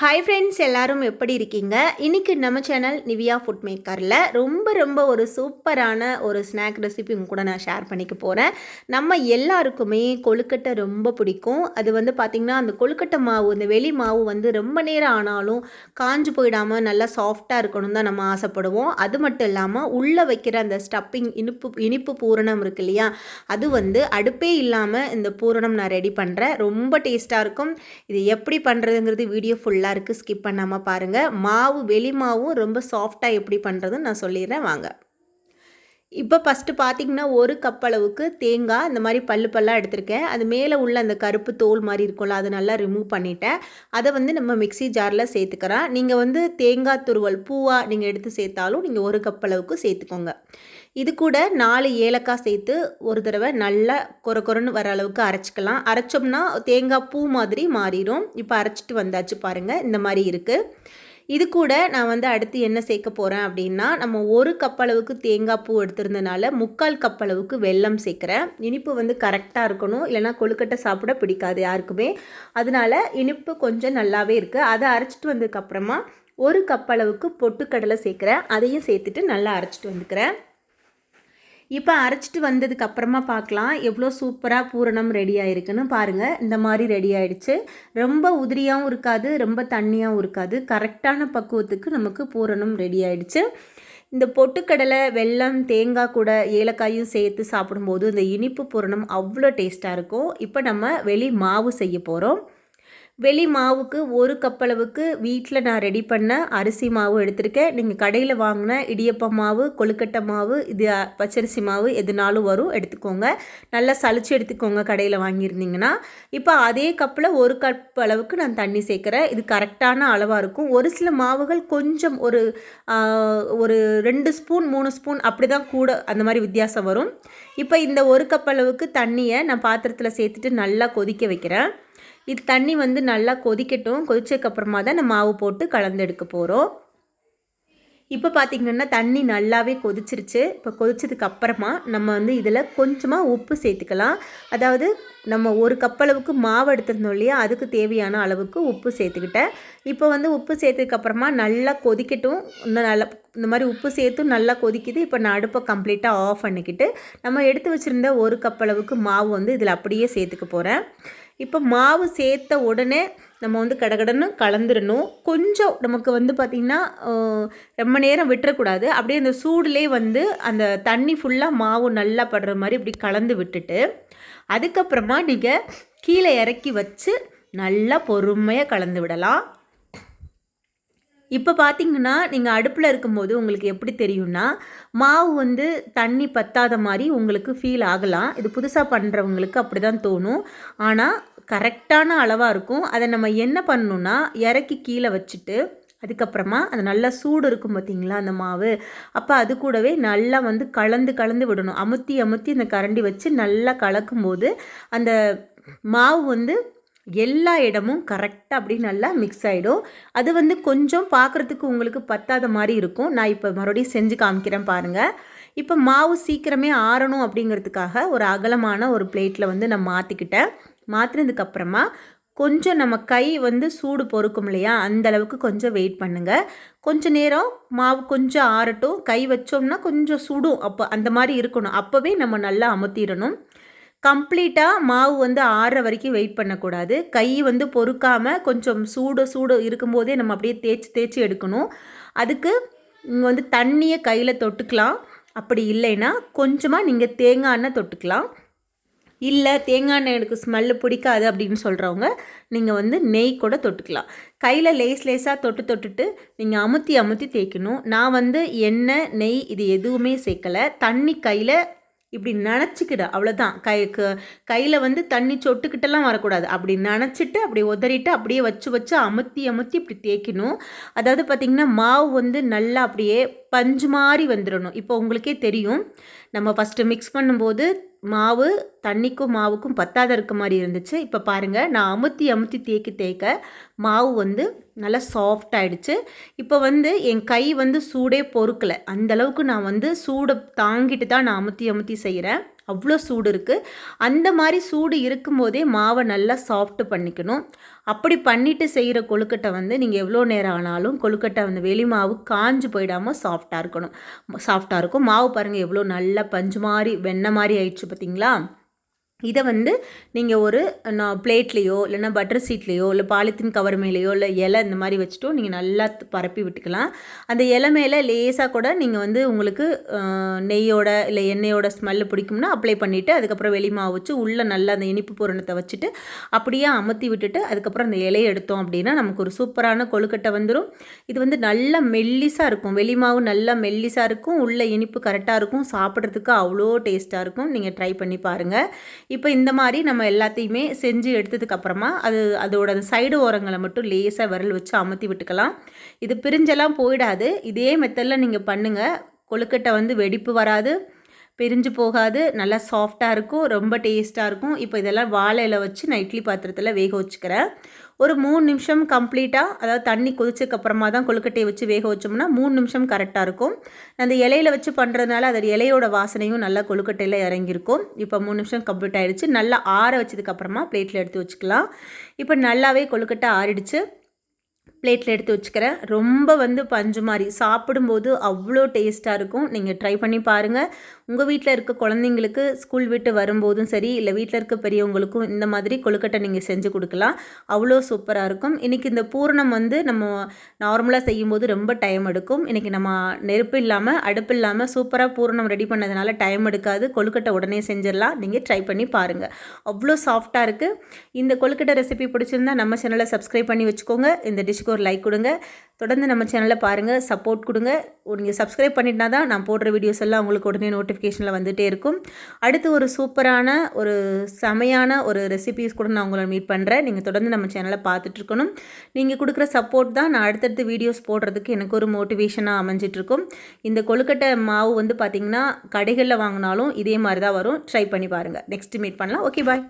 Hi friends எல்லாரும் எப்படி இருக்கீங்க? இன்றைக்கி நம்ம சேனல் நிவியா ஃபுட் மேக்கரில் ரொம்ப ரொம்ப ஒரு சூப்பரான ஒரு ஸ்நாக் ரெசிபி உங்க கூட நான் ஷேர் பண்ணிக்க போகிறேன் நம்ம எல்லாருக்குமே கொழுக்கட்டை ரொம்ப பிடிக்கும். அது வந்து பார்த்திங்கன்னா அந்த கொழுக்கட்டை மாவு இந்த வெளி மாவு வந்து ரொம்ப நேரம் ஆனாலும் காஞ்சு போயிடாமல் நல்லா சாஃப்டாக இருக்கணும் தான் நம்ம ஆசைப்படுவோம். அது மட்டும் இல்லாமல் உள்ளே வைக்கிற அந்த ஸ்டப்பிங் இனிப்பு இனிப்பு பூரணம் இருக்கு இல்லையா? அது வந்து அடுப்பே இல்லாமல் இந்த பூரணம் நான் ரெடி பண்ணுறேன் ரொம்ப டேஸ்ட்டாக இருக்கும். இது எப்படி பண்ணுறதுங்கிறது வீடியோ ஃபுல்லாக இருக்குது ஸ்கிப் பண்ணாமல் பாருங்கள் மாவு வெளி மாவும் ரொம்ப சாஃப்டாக எப்படி பண்ணுறதுன்னு நான் சொல்லிடுறேன். வாங்க. இப்போ ஃபஸ்ட்டு பார்த்தீங்கன்னா ஒரு கப் அளவுக்கு தேங்காய் இந்த மாதிரி பல்லு பல்லாக எடுத்திருக்கேன். அது மேலே உள்ள அந்த கருப்பு தோல் மாதிரி இருக்கும்ல அதை நல்லா ரிமூவ் பண்ணிட்டேன். அதை வந்து நம்ம மிக்சி ஜாரில் சேர்த்துக்கிறோம் நீங்கள் வந்து தேங்காய் துருவல் பூவாக நீங்கள் எடுத்து சேர்த்தாலும் நீங்கள் ஒரு கப் அளவுக்கு சேர்த்துக்கோங்க. இது கூட நாலு ஏலக்காய் சேர்த்து ஒரு தடவை நல்லா கொர கொரன்னு வர அளவுக்கு அரைச்சிக்கலாம். அரைச்சோம்னா தேங்காய் பூ மாதிரி மாறிடும் இப்போ அரைச்சிட்டு வந்தாச்சு பாருங்கள் இந்த மாதிரி இருக்குது இது கூட நான் வந்து அடுத்து என்ன சேர்க்க போகிறேன் அப்படின்னா நம்ம ஒரு கப் அளவுக்கு தேங்காய் பூ எடுத்திருந்தனால முக்கால் கப் அளவுக்கு வெல்லம் சேர்க்குறேன். இனிப்பு வந்து கரெக்டாக இருக்கணும். இல்லைனா கொழுக்கட்டை சாப்பிட பிடிக்காது யாருக்குமே. அதனால இனிப்பு கொஞ்சம் நல்லாவே இருக்குது அதை அரைச்சிட்டு வந்ததுக்கப்புறமா ஒரு கப் அளவுக்கு பொட்டுக்கடலை சேர்க்குறேன். அதையும் சேர்த்துட்டு நல்லா அரைச்சிட்டு வந்துக்கிறேன். இப்போ அரைச்சிட்டு வந்ததுக்கு அப்புறமா பார்க்கலாம் எவ்வளோ சூப்பராக பூரணம் ரெடி ஆயிருக்குன்னு பாருங்கள் இந்த மாதிரி ரெடி ஆயிடுச்சு. ரொம்ப உதிரியாகவும் இருக்காது ரொம்ப தண்ணியாகவும் இருக்காது. கரெக்டான பக்குவத்துக்கு நமக்கு பூரணம் ரெடி ஆயிடுச்சு. இந்த பொட்டுக்கடலை வெல்லம் தேங்காய் கூட ஏலக்காயும் சேர்த்து சாப்பிடும்போது இந்த இனிப்பு பூரணம் அவ்வளோ டேஸ்ட்டாக இருக்கும். இப்போ நம்ம வெளி மாவு செய்ய போகிறோம் வெளி மாவுக்கு ஒரு கப்பளவுக்கு வீட்டில் நான் ரெடி பண்ண அரிசி மாவு எடுத்திருக்கேன். நீங்கள் கடையில் வாங்கின இடியப்ப மாவு கொழுக்கட்டை மாவு இது பச்சரிசி மாவு எதுனாலும் வரும் எடுத்துக்கோங்க. நல்லா சளிச்சு எடுத்துக்கோங்க கடையில் வாங்கியிருந்தீங்கன்னா. இப்போ அதே கப்பில் ஒரு கப் அளவுக்கு நான் தண்ணி சேர்க்குறேன். இது கரெக்டான அளவாக இருக்கும். ஒரு சில மாவுகள் கொஞ்சம் ஒரு ஒரு ரெண்டு ஸ்பூன் மூணு ஸ்பூன் அப்படி தான் கூட அந்த மாதிரி வித்தியாசம் வரும். இப்போ இந்த ஒரு கப் அளவுக்கு தண்ணியை நான் பாத்திரத்தில் சேர்த்துட்டு நல்லா கொதிக்க வைக்கிறேன். இது தண்ணி வந்து நல்லா கொதிக்கட்டும். கொதிச்சதுக்கப்புறமா தான் நம்ம மாவு போட்டு கலந்தெடுக்க போகிறோம் இப்போ பார்த்திங்கன்னா தண்ணி நல்லாவே கொதிச்சிருச்சு. இப்போ கொதிச்சதுக்கு அப்புறமா நம்ம வந்து இதில் கொஞ்சமாக உப்பு சேர்த்துக்கலாம். அதாவது நம்ம ஒரு கப்பளவுக்கு மாவு எடுத்திருந்தோம் இல்லையா? அதுக்கு தேவையான அளவுக்கு உப்பு சேர்த்துக்கிட்டேன். இப்போ வந்து உப்பு சேர்த்ததுக்கப்புறமா நல்லா கொதிக்கட்டும். இன்னும் நல்லா இந்த மாதிரி உப்பு சேர்த்தும் நல்லா கொதிக்குது. இப்போ நான் அடுப்பை கம்ப்ளீட்டாக ஆஃப் பண்ணிக்கிட்டு நம்ம எடுத்து வச்சுருந்த ஒரு கப்பளவுக்கு மாவு வந்து இதில் அப்படியே சேர்த்துக்க போகிறேன் இப்போ மாவு சேர்த்த உடனே நம்ம வந்து கடகடன்னு கலந்துடணும். கொஞ்சம் நமக்கு வந்து பார்த்திங்கன்னா ரொம்ப நேரம் விட்டுறக்கூடாது. அப்படியே அந்த சூடுலேயே வந்து அந்த தண்ணி ஃபுல்லாக மாவு நல்லா படுற மாதிரி இப்படி கலந்து விட்டுட்டு அதுக்கப்புறமா நீங்கள் கீழே இறக்கி வச்சு நல்லா பொறுமையாக கலந்து விடலாம். இப்போ பார்த்தீங்கன்னா நீங்கள் அடுப்பில் இருக்கும்போது உங்களுக்கு எப்படி தெரியும்னா மாவு வந்து தண்ணி பத்தாத மாதிரி உங்களுக்கு ஃபீல் ஆகலாம். இது புதுசாக பண்ணுறவங்களுக்கு அப்படி தான் தோணும். ஆனால் கரெக்டான அளவாக இருக்கும். அதை நம்ம என்ன பண்ணணுன்னா இறக்கி கீழே வச்சுட்டு அதுக்கப்புறமா அது நல்லா சூடு இருக்கும் பார்த்தீங்களா அந்த மாவு. அப்போ அது கூடவே நல்லா வந்து கலந்து கலந்து விடணும். அமுத்தி அமுத்தி அந்த கரண்டி வச்சு நல்லா கலக்கும்போது அந்த மாவு வந்து எல்லா இடமும் கரெக்டாக அப்படி நல்லா மிக்ஸ் ஆகிடும் அது வந்து கொஞ்சம் பார்க்குறதுக்கு உங்களுக்கு பத்தாத மாதிரி இருக்கும். நான் இப்போ மறுபடியும் செஞ்சு காமிக்கிறேன் பாருங்கள் இப்போ மாவு சீக்கிரமே ஆறணும் அப்படிங்கிறதுக்காக ஒரு அகலமான ஒரு பிளேட்டில் வந்து நான் மாற்றிக்கிட்டேன் மாற்றினதுக்கப்புறமா கொஞ்சம் நம்ம கை வந்து சூடு பொறுக்கும் இல்லையா? அந்த அளவுக்கு கொஞ்சம் வெயிட் பண்ணுங்கள் கொஞ்சம் நேரம் மாவு கொஞ்சம் ஆறட்டும். கை வச்சோம்னா கொஞ்சம் சுடும். அப்போ அந்த மாதிரி இருக்கணும். அப்போவே நம்ம நல்லா அமுத்திடணும். கம்ப்ளீட்டாக மாவு வந்து ஆறுற வரைக்கும் வெயிட் பண்ணக்கூடாது. கை வந்து பொறுக்காமல் கொஞ்சம் சூடு சூடு இருக்கும்போதே நம்ம அப்படியே தேய்ச்சி தேய்ச்சி எடுக்கணும். அதுக்கு இங்கே வந்து தண்ணியை கையில் தொட்டுக்கலாம். அப்படி இல்லைன்னா கொஞ்சமாக நீங்கள் தேங்காய் எண்ணெய் தொட்டுக்கலாம். இல்லை தேங்காய் எண்ணெய் எனக்கு ஸ்மெல்லு பிடிக்காது அப்படின்னு சொல்கிறவங்க நீங்கள் வந்து நெய் கூட தொட்டுக்கலாம். கையில் லேஸ் லேஸாக தொட்டு தொட்டுட்டு நீங்கள் அமுத்தி அமுத்தி தேய்க்கணும். நான் வந்து எண்ணெய் நெய் இது எதுவுமே சேர்க்கலை. தண்ணி கையில் இப்படி நினச்சிக்கிடு அவ்வளோதான் கை கையில் வந்து தண்ணி சொட்டுக்கிட்டெல்லாம் வரக்கூடாது. அப்படி நினச்சிட்டு அப்படி உதறிட்டு அப்படியே வச்சு வச்சு அமுத்தி அமுத்தி இப்படி தேய்க்கணும். அதாவது பார்த்திங்கன்னா மாவு வந்து நல்லா அப்படியே பஞ்சு மாதிரி வந்துடணும் இப்போ உங்களுக்கே தெரியும். நம்ம ஃபஸ்ட்டு மிக்ஸ் பண்ணும்போது மாவு தண்ணிக்கும் மாவுக்கும் பத்தாத இருக்க மாதிரி இருந்துச்சு. இப்போ பாருங்கள் நான் அமுத்தி அமுத்தி தேய்க்க தேய்க்க மாவு வந்து நல்லா சாஃப்ட் ஆகிடுச்சு இப்போ வந்து என் கை வந்து சூடே பொறுக்கலை. அந்தளவுக்கு நான் வந்து சூடை தாங்கிட்டு தான் நான் அமுத்தி அமுத்தி செய்கிறேன் அவ்வளோ சூடு இருக்குது அந்த மாதிரி சூடு இருக்கும்போதே மாவை நல்லா சாஃப்ட் பண்ணிக்கணும். அப்படி பண்ணிவிட்டு செய்கிற கொழுக்கட்டை வந்து நீங்கள் எவ்வளோ நேரம் ஆனாலும் கொழுக்கட்டை வந்து வெளி மாவு காஞ்சு போயிடாமல் சாஃப்டாக இருக்கணும். சாஃப்டாக இருக்கும். மாவு பாருங்கள் எவ்வளோ நல்லா பஞ்சு மாதிரி வெண்ணெய் மாதிரி ஆயிடுச்சு பார்த்தீங்களா? இதை வந்து நீங்கள் ஒரு நான் பிளேட்லேயோ இல்லைன்னா பட்டர் சீட்லேயோ இல்லை பாலித்தீன் கவர் மேலேயோ இல்லை இலை இந்த மாதிரி வச்சுட்டோ நீங்கள் நல்லா பரப்பி விட்டுக்கலாம். அந்த இலை மேலே லேசாக கூட நீங்கள் வந்து உங்களுக்கு நெய்யோட இல்லை எண்ணெயோட ஸ்மெல்லு பிடிக்கும்னா அப்ளை பண்ணிவிட்டு அதுக்கப்புறம் வெளிமாவு வச்சு உள்ளே நல்லா அந்த இனிப்பு பூரணத்தை வச்சுட்டு அப்படியே அமர்த்தி விட்டுட்டு அதுக்கப்புறம் அந்த இலையை எடுத்தோம் அப்படின்னா நமக்கு ஒரு சூப்பரான கொழுக்கட்டை வந்துடும் இது வந்து நல்லா மெல்லிஸாக இருக்கும். வெளிமாவு நல்லா மெல்லிஸாக இருக்கும். உள்ள இனிப்பு கரெக்டாக இருக்கும். சாப்பிட்றதுக்கு அவ்வளோ டேஸ்ட்டாக இருக்கும். நீங்கள் ட்ரை பண்ணி பாருங்கள் இப்போ இந்த மாதிரி நம்ம எல்லாத்தையுமே செஞ்சு எடுத்ததுக்கப்புறமா அது அதோட அந்த சைடு ஓரங்களை மட்டும் லேசாக விரல் வச்சு அமர்த்தி விட்டுக்கலாம். இது பிரிஞ்செல்லாம் போயிடாது. இதே மெத்தடில் நீங்கள் பண்ணுங்கள் கொழுக்கட்டை வந்து வெடிப்பு வராது. பிரிஞ்சு போகாது. நல்லா சாஃப்டாக இருக்கும். ரொம்ப டேஸ்ட்டாக இருக்கும். இப்போ இதெல்லாம் வாழை இலை வச்சு நான் இட்லி பாத்திரத்தில் வேக வச்சுக்கிறேன். ஒரு மூணு நிமிஷம் கம்ப்ளீட்டாக அதாவது தண்ணி கொதிச்சதுக்கப்புறமா தான் கொழுக்கட்டையை வச்சு வேக வச்சோம்னா மூணு நிமிஷம் கரெக்டாக இருக்கும். அந்த இலையில வச்சு பண்ணுறதுனால அதோட இலையோட வாசனையும் நல்லா கொழுக்கட்டையில் இறங்கியிருக்கும். இப்போ மூணு நிமிஷம் கம்ப்ளீட் ஆகிடுச்சு நல்லா ஆற வச்சதுக்கப்புறமா பிளேட்டில் எடுத்து வச்சுக்கலாம். இப்போ நல்லாவே கொழுக்கட்டை ஆறிடுச்சு. பிளேட்டில் எடுத்து வச்சுக்கிறேன். ரொம்ப வந்து பஞ்சு மாதிரி. சாப்பிடும்போது அவ்வளோ டேஸ்ட்டாக இருக்கும். நீங்கள் ட்ரை பண்ணி பாருங்கள் உங்கள் வீட்டில் இருக்க குழந்தைங்களுக்கு ஸ்கூல் விட்டு வரும்போதும் சரி இல்லை வீட்டில் இருக்க பெரியவங்களுக்கும் இந்த மாதிரி கொழுக்கட்டை நீங்கள் செஞ்சு கொடுக்கலாம். அவ்வளோ சூப்பராக இருக்கும். இன்றைக்கி இந்த பூரணம் வந்து நம்ம நார்மலாக செய்யும்போது ரொம்ப டைம் எடுக்கும். இன்றைக்கி நம்ம நெருப்பு இல்லாமல் அடுப்பு இல்லாமல் சூப்பராக பூரணம் ரெடி பண்ணதுனால டைம் எடுக்காது. கொழுக்கட்டை உடனே செஞ்சிடலாம். நீங்கள் ட்ரை பண்ணி பாருங்கள் அவ்வளோ சாஃப்டாக இருக்குது இந்த கொழுக்கட்டை ரெசிபி பிடிச்சிருந்தா நம்ம சேனலை சப்ஸ்கிரைப் பண்ணி வச்சுக்கோங்க. இந்த டிஷ் டிஷ்க்கு ஒரு லைக் கொடுங்க. தொடர்ந்து நம்ம சேனலில் பாருங்கள் சப்போர்ட் கொடுங்க. நீங்கள் சப்ஸ்கிரைப் பண்ணிட்டா தான் நான் போடுற வீடியோஸ் எல்லாம் உங்களுக்கு உடனே நோட்டிஃபிகேஷனில் வந்துகிட்டே இருக்கும். அடுத்து ஒரு சூப்பரான ஒரு செமையான ஒரு ரெசிபிஸ் கூட நான் உங்களை மீட் பண்ணுறேன் நீங்கள் தொடர்ந்து நம்ம சேனலை பார்த்துட்ருக்கணும் நீங்கள் கொடுக்குற சப்போர்ட் தான் நான் அடுத்தடுத்து வீடியோஸ் போடுறதுக்கு எனக்கு ஒரு மோட்டிவேஷனாக அமைஞ்சிட்ருக்கும் இந்த கொழுக்கட்டை மாவு வந்து பார்த்திங்கன்னா கடைகளில் வாங்கினாலும் இதே மாதிரி தான் வரும். ட்ரை பண்ணி பாருங்கள் நெக்ஸ்ட்டு மீட் பண்ணலாம். Okay bye